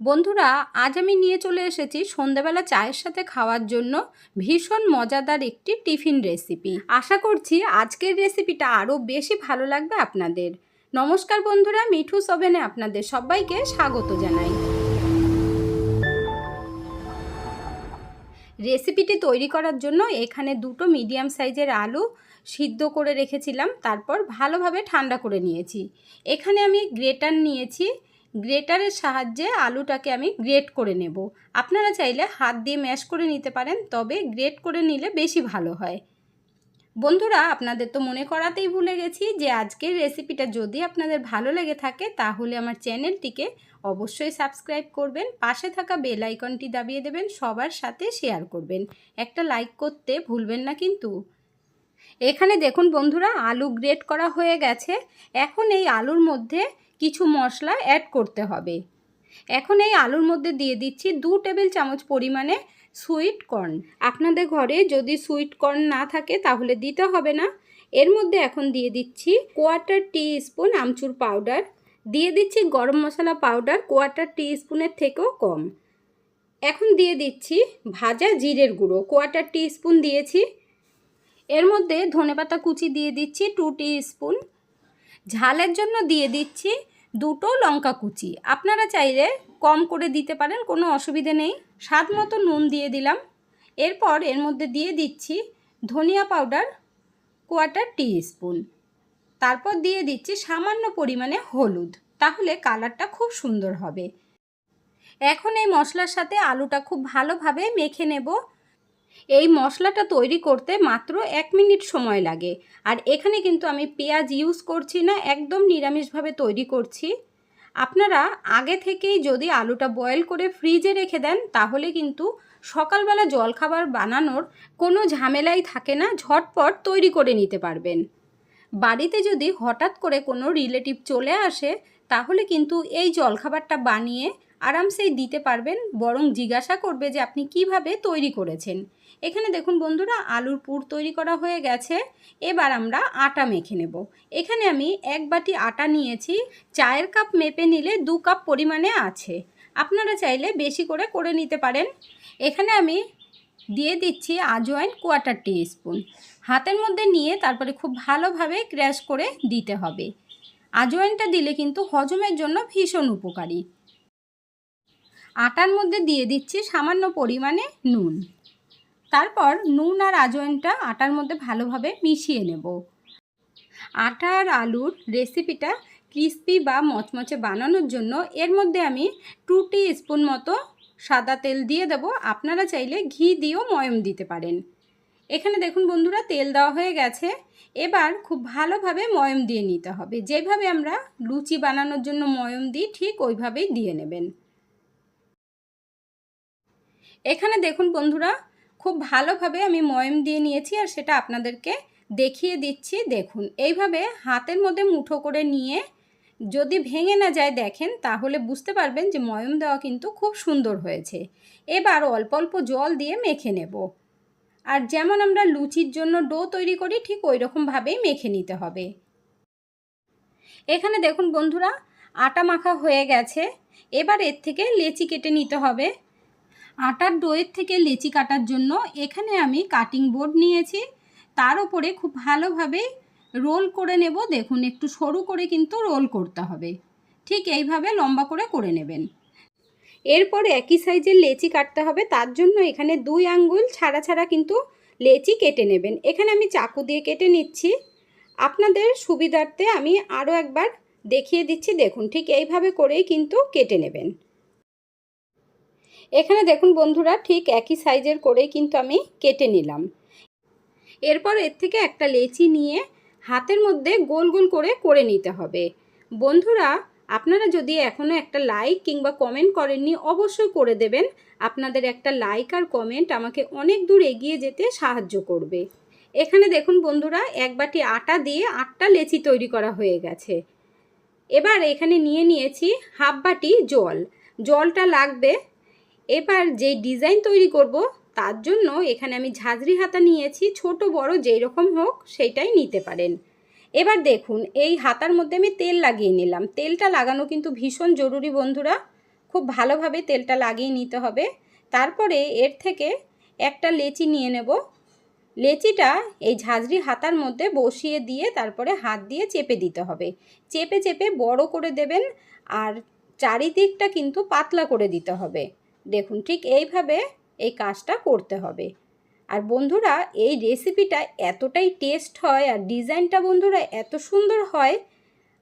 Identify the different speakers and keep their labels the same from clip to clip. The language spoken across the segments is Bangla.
Speaker 1: বন্ধুরা, আজ আমি নিয়ে চলে এসেছি সন্ধ্যাবেলা চায়ের সাথে খাওয়ার জন্য ভীষণ মজাদার একটি টিফিন রেসিপি। আশা করছি আজকের রেসিপিটা আরও বেশি ভালো লাগবে আপনাদের। নমস্কার বন্ধুরা, মিঠু সবেনে আপনাদের সবাইকে স্বাগত জানাই। রেসিপিটি তৈরি করার জন্য এখানে দুটো মিডিয়াম সাইজের আলু সিদ্ধ করে রেখেছিলাম, তারপর ভালোভাবে ঠান্ডা করে নিয়েছি। এখানে আমি গ্রেটার নিয়েছি গ্রেটারের সাহায্যে আলুটাকে আমি গ্রেট করে নেব। আপনারা চাইলে হাত দিয়ে ম্যাশ করে নিতে পারেন, তবে গ্রেট করে নিলে বেশি ভালো হয়। বন্ধুরা, আপনাদের তো মনে করাতেই ভুলে গেছি যে আজকের রেসিপিটা যদি আপনাদের ভালো লেগে থাকে, তাহলে আমার চ্যানেলটিকে অবশ্যই সাবস্ক্রাইব করবেন, পাশে থাকা বেল আইকনটি দাবিয়ে দেবেন, সবার সাথে শেয়ার করবেন। একটা লাইক করতে ভুলবেন না কিন্তু। এখানে দেখুন বন্ধুরা, আলু গ্রেট করা হয়ে গেছে। এখন এই আলুর মধ্যে কিছু মশলা অ্যাড করতে হবে। এখন এই আলুর মধ্যে দিয়ে দিচ্ছি দু টেবিল চামচ পরিমাণে সুইট কর্ন আপনাদের ঘরে যদি সুইট কর্ন না থাকে তাহলে দিতে হবে না। এর মধ্যে এখন দিয়ে দিচ্ছি quarter teaspoon amchur powder দিয়ে দিচ্ছি গরম মশলা পাউডার কোয়ার্টার টি স্পুনের থেকেও কম। এখন দিয়ে দিচ্ছি ভাজা জিরের গুঁড়ো কোয়ার্টার টি স্পুন দিয়েছি। এর মধ্যে ধনেপাতা কুচি দিয়ে দিচ্ছি টু টি স্পুন ঝালের জন্য দিয়ে দিচ্ছি দুটো লঙ্কা কুচি। আপনারা চাইলে কম করে দিতে পারেন, কোনো অসুবিধে নেই। স্বাদ মতো নুন দিয়ে দিলাম। এরপর এর মধ্যে দিয়ে দিচ্ছি ধনিয়া পাউডার কোয়ার্টার টি স্পুন তারপর দিয়ে দিচ্ছি সামান্য পরিমাণে হলুদ। তাহলে কালারটা খুব সুন্দর হবে। এখন এই মশলার সাথে আলুটা খুব ভালোভাবে মেখে নেব। এই মশলাটা তৈরি করতে মাত্র এক মিনিট সময় লাগে। আর এখানে কিন্তু আমি পেঁয়াজ ইউজ করছি না, একদম নিরামিষভাবে তৈরি করছি। আপনারা আগে থেকেই যদি আলুটা বয়েল করে ফ্রিজে রেখে দেন, তাহলে কিন্তু সকালবেলা জলখাবার বানানোর কোনো ঝামেলাই থাকে না, ঝটপট তৈরি করে নিতে পারবেন। বাড়িতে যদি হঠাৎ করে কোনো রিলেটিভ চলে আসে, তাহলে কিন্তু এই জলখাবারটা বানিয়ে আরামসেই দিতে পারবেন, বরং জিজ্ঞাসা করবে যে আপনি কীভাবে তৈরি করেছেন। এখানে দেখুন বন্ধুরা, আলুর পুর তৈরি করা হয়ে গেছে। এবার আমরা আটা মেখে নেব। এখানে আমি এক বাটি আটা নিয়েছি। চায়ের কাপ মেপে নিলে দু কাপ পরিমাণে আছে। আপনারা চাইলে বেশি করে করে নিতে পারেন। এখানে আমি দিয়ে দিচ্ছি আজওয়াইন কোয়াটার টি স্পুন হাতের মধ্যে নিয়ে তারপরে খুব ভালোভাবে ক্র্যাশ করে দিতে হবে। আজওয়াইনটা দিলে কিন্তু হজমের জন্য ভীষণ উপকারী। আটার মধ্যে দিয়ে দিচ্ছি সামান্য পরিমাণে নুন। তারপর নুন আর আজওয়াইনটা আটার মধ্যে ভালোভাবে মিশিয়ে নেব। আটা আর আলুর রেসিপিটা ক্রিস্পি বা মচমচে বানানোর জন্য এর মধ্যে আমি টু টি স্পুন মতো সাদা তেল দিয়ে দেব। আপনারা চাইলে ঘি দিয়েও ময়ম দিতে পারেন। এখানে দেখুন বন্ধুরা, তেল দেওয়া হয়ে গেছে। এবার খুব ভালোভাবে ময়ম দিয়ে নিতে হবে। যেভাবে আমরা লুচি বানানোর জন্য ময়ম দিই, ঠিক ওইভাবেই দিয়ে নেবেন। এখানে দেখুন বন্ধুরা, খুব ভালোভাবে আমি ময়ম দিয়ে নিয়েছি আর সেটা আপনাদেরকে দেখিয়ে দিচ্ছি। দেখুন, এইভাবে হাতের মধ্যে মুঠো করে নিয়ে যদি ভেঙে না যায় দেখেন, তাহলে বুঝতে পারবেন যে ময়ম দেওয়া কিন্তু খুব সুন্দর হয়েছে। এবার অল্প অল্প জল দিয়ে মেখে নেব। আর যেমন আমরা লুচির জন্য ডো তৈরি করি, ঠিক ওই রকমভাবেই মেখে নিতে হবে। এখানে দেখুন বন্ধুরা, আটা মাখা হয়ে গেছে। এবার এর থেকে লেচি কেটে নিতে হবে। আটার ডোয়ের থেকে লেচি কাটার জন্য এখানে আমি কাটিং বোর্ড নিয়েছি। তার উপরে খুব ভালোভাবে রোল করে নেব। দেখুন, একটু সরু করে কিন্তু রোল করতে হবে। ঠিক এইভাবে লম্বা করে করে নেবেন। এরপর একই সাইজের লেচি কাটতে হবে। তার জন্য এখানে দুই আঙ্গুল ছাড়া ছাড়া কিন্তু লেচি কেটে নেবেন। এখানে আমি চাকু দিয়ে কেটে নিচ্ছি। আপনাদের সুবিধার্থে আমি আরও একবার দেখিয়ে দিচ্ছি। দেখুন, ঠিক এইভাবে করেই কিন্তু কেটে নেবেন। এখানে দেখুন বন্ধুরা, ঠিক একই সাইজের করেই কিন্তু আমি কেটে নিলাম। এরপর এর থেকে একটা লেচি নিয়ে হাতের মধ্যে গোল গোল করে করে নিতে হবে। বন্ধুরা, আপনারা যদি এখনও একটা লাইক কিংবা কমেন্ট করেননি, অবশ্যই করে দেবেন। আপনাদের একটা লাইক আর কমেন্ট আমাকে অনেক দূর এগিয়ে যেতে সাহায্য করবে। এখানে দেখুন বন্ধুরা, এক বাটি আটা দিয়ে আটটা লেচি তৈরি করা হয়ে গেছে। এবার এখানে নিয়ে নিয়েছি হাফ বাটি জল। জলটা লাগবে এবার যে ডিজাইন তৈরি করব, তার জন্য এখানে আমি ঝাঁঝরি হাতা নিয়েছি, ছোট, বড়, যেই রকম হোক সেইটাই নিতে পারেন। এবার দেখুন, এই হাতার মধ্যে আমি তেল লাগিয়ে নিলাম। তেলটা লাগানো কিন্তু ভীষণ জরুরি বন্ধুরা। খুব ভালোভাবে তেলটা লাগিয়ে নিতে হবে। তারপরে এর থেকে একটা লেচি নিয়ে নেব। লেচিটা এই ঝাঁঝরি হাতার মধ্যে বসিয়ে দিয়ে তারপরে হাত দিয়ে চেপে দিতে হবে। চেপে চেপে বড় করে দেবেন আর চারিদিকটা কিন্তু পাতলা করে দিতে হবে। দেখুন, ঠিক এইভাবে এই কাজটা করতে হবে। আর বন্ধুরা, এই রেসিপিটা এতটাই টেস্ট হয় আর ডিজাইনটা বন্ধুরা এত সুন্দর হয়,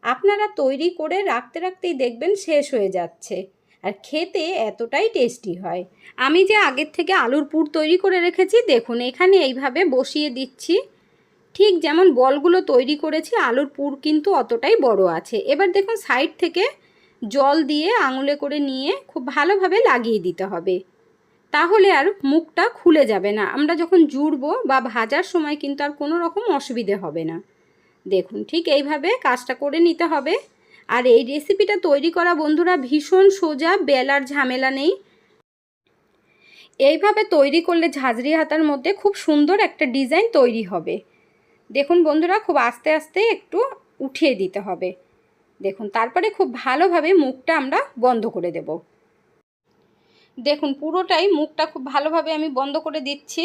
Speaker 1: আপনারা তৈরি করে রাখতে রাখতেই দেখবেন শেষ হয়ে যাচ্ছে। আর খেতে এতটাই টেস্টি হয়। আমি যে আগের থেকে আলুর পুর তৈরি করে রেখেছি, দেখুন, এখানে এইভাবে বসিয়ে দিচ্ছি। ঠিক যেমন বলগুলো তৈরি করেছি, আলুর পুর কিন্তু অতটাই বড় আছে। এবার দেখুন সাইড থেকে জল দিয়ে আঙুলে করে নিয়ে খুব ভালোভাবে লাগিয়ে দিতে হবে। তাহলে আর মুখটা খুলে যাবে না। আমরা যখন জুড়বো বা ভাজার সময় কিন্তু আর কোনো রকম অসুবিধে হবে না। দেখুন, ঠিক এইভাবে কাজটা করে নিতে হবে। আর এই রেসিপিটা তৈরি করা বন্ধুরা ভীষণ সোজা, বেলার ঝামেলা নেই। এইভাবে তৈরি করলে ঝাঁঝরি হাতার মধ্যে খুব সুন্দর একটা ডিজাইন তৈরি হবে। দেখুন বন্ধুরা, খুব আস্তে আস্তে একটু উঠিয়ে দিতে হবে। দেখুন, তারপরে খুব ভালোভাবে মুখটা আমরা বন্ধ করে দেব। দেখুন, পুরোটাই মুখটা খুব ভালোভাবে আমি বন্ধ করে দিচ্ছি।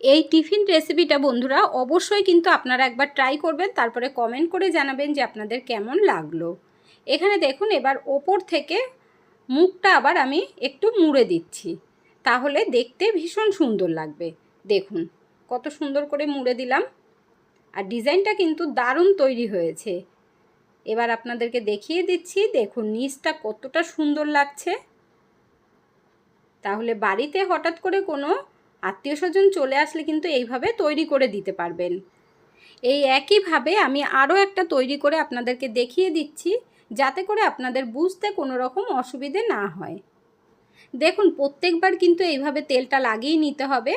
Speaker 1: এই টিফিন রেসিপিটা বন্ধুরা অবশ্যই কিন্তু আপনারা একবার ট্রাই করবেন, তারপরে কমেন্ট করে জানাবেন যে আপনাদের কেমন লাগল। এখানে দেখুন, এবার ওপর থেকে মুখটা আবার আমি একটু মুড়ে দিচ্ছি। তাহলে দেখতে ভীষণ সুন্দর লাগবে। দেখুন, কত সুন্দর করে মুড়ে দিলাম। আর ডিজাইনটা কিন্তু দারুণ তৈরি হয়েছে। এবার আপনাদেরকে দেখিয়ে দিচ্ছি, দেখুন নিচটা কতটা সুন্দর লাগছে। তাহলে বাড়িতে হঠাৎ করে কোনো আত্মীয় স্বজন চলে আসলে কিন্তু এইভাবে তৈরি করে দিতে পারবেন। এই একইভাবে আমি আরও একটা তৈরি করে আপনাদেরকে দেখিয়ে দিচ্ছি, যাতে করে আপনাদের বুঝতে কোনো রকম অসুবিধে না হয়। দেখুন, প্রত্যেকবার কিন্তু এইভাবে তেলটা লাগিয়ে নিতে হবে,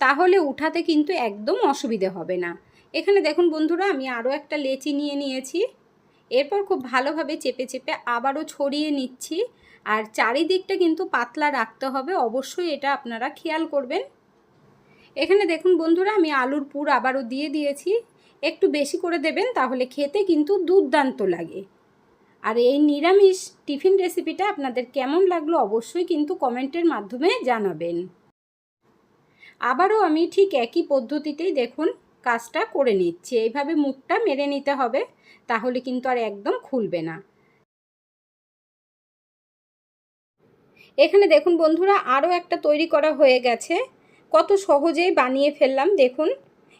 Speaker 1: তাহলে উঠাতে কিন্তু একদম অসুবিধে হবে না। এখানে দেখুন বন্ধুরা, আমি আরও একটা লেচি নিয়ে নিয়েছি। এরপর খুব ভালোভাবে চেপে চেপে আবারও ছড়িয়ে নিচ্ছি। আর চারিদিকটা কিন্তু পাতলা রাখতে হবে, অবশ্যই এটা আপনারা খেয়াল করবেন। এখানে দেখুন বন্ধুরা, আমি আলুর পুর আবারও দিয়ে দিয়েছি। একটু বেশি করে দেবেন, তাহলে খেতে কিন্তু দুর্দান্ত লাগে। আর এই নিরামিষ টিফিন রেসিপিটা আপনাদের কেমন লাগল অবশ্যই কিন্তু কমেন্টের মাধ্যমে জানাবেন। আবারও আমি ঠিক একই পদ্ধতিতেই দেখুন কাজটা করে নিচ্ছি। এইভাবে মুখটা মেরে নিতে হবে, তাহলে কিন্তু আর একদম খুলবে না। এখানে দেখুন বন্ধুরা, আরও একটা তৈরি করা হয়ে গেছে। কত সহজেই বানিয়ে ফেললাম, দেখুন।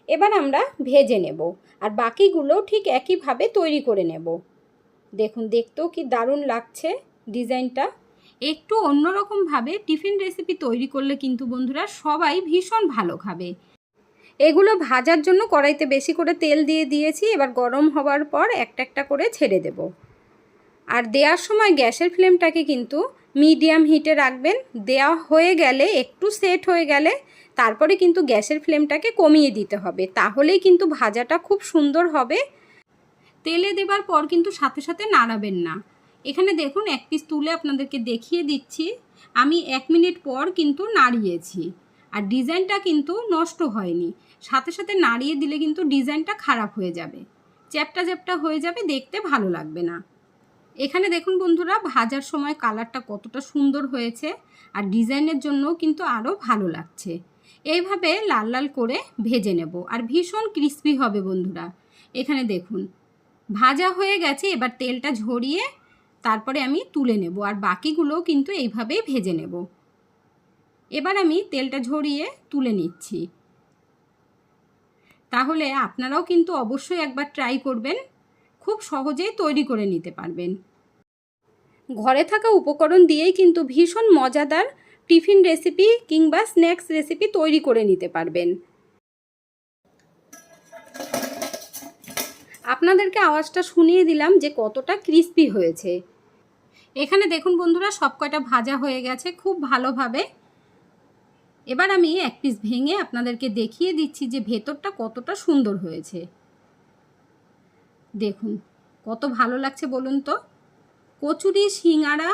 Speaker 1: এবার আমরা ভেজে নেব আর বাকিগুলো ঠিক একইভাবে তৈরি করে নেব। দেখুন, দেখতেও কি দারুণ লাগছে ডিজাইনটা। একটু অন্যরকমভাবে টিফিন রেসিপি তৈরি করলে কিন্তু বন্ধুরা সবাই ভীষণ ভালো খাবে। এগুলো ভাজার জন্য কড়াইতে বেশি করে তেল দিয়ে দিয়েছি। এবার গরম হওয়ার পর একটা একটা করে ছেড়ে দেব। আর দেওয়ার সময় গ্যাসের ফ্লেমটাকে কিন্তু মিডিয়াম হিটে রাখবেন। দেওয়া হয়ে গেলে, একটু সেট হয়ে গেলে তারপরে কিন্তু গ্যাসের ফ্লেমটাকে কমিয়ে দিতে হবে। তাহলেই কিন্তু ভাজাটা খুব সুন্দর হবে। তেলে দেবার পর কিন্তু সাথে সাথে নাড়াবেন না। এখানে দেখুন, এক পিস তুলে আপনাদেরকে দেখিয়ে দিচ্ছি। আমি এক মিনিট পর কিন্তু নাড়িয়েছি। আর ডিজাইনটা কিন্তু নষ্ট হয়নি। সাথে সাথে নাড়িয়ে দিলে কিন্তু ডিজাইনটা খারাপ হয়ে যাবে। চ্যাপটা চ্যাপটা হয়ে যাবে, দেখতে ভালো লাগবে না। এখানে দেখুন বন্ধুরা, ভাজার সময় কালারটা কতটা সুন্দর হয়েছে আর ডিজাইনের জন্যও কিন্তু আরও ভালো লাগছে। এইভাবে লাল লাল করে ভেজে নেব আর ভীষণ ক্রিস্পি হবে বন্ধুরা। এখানে দেখুন, ভাজা হয়ে গেছে, এবার তেলটা ঝরিয়ে তারপরে আমি তুলে নেব আর বাকিগুলোও কিন্তু এইভাবেই ভেজে নেব। এবার আমি তেলটা ঝরিয়ে তুলে নিচ্ছি। তাহলে আপনারাও কিন্তু অবশ্যই একবার ট্রাই করবেন, খুব সহজেই তৈরি করে নিতে পারবেন। ঘরে থাকা উপকরণ দিয়েই কিন্তু ভীষণ মজাদার টিফিন রেসিপি কিংবা স্ন্যাক্স রেসিপি তৈরি করে নিতে পারবেন। আপনাদেরকে আওয়াজটা শুনিয়ে দিলাম যে কতটা ক্রিস্পি হয়েছে। এখানে দেখুন বন্ধুরা সব কয়টা ভাজা হয়ে গেছে, খুব ভালোভাবে। এবার আমি এক পিস ভেঙে আপনাদেরকে দেখিয়ে দিচ্ছি যে ভেতরটা কতটা সুন্দর হয়েছে। দেখুন, কত ভালো লাগছে বলুন তো। কচুরি সিঙাড়া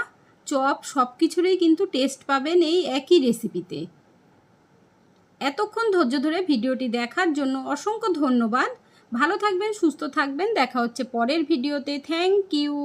Speaker 1: চপ সব কিছুরই কিন্তু টেস্ট পাবেন এই একই রেসিপিতে এতক্ষণ ধৈর্য ধরে ভিডিওটি দেখার জন্য অসংখ্য ধন্যবাদ। ভালো থাকবেন, সুস্থ থাকবেন। দেখা হচ্ছে পরের ভিডিওতে। Thank you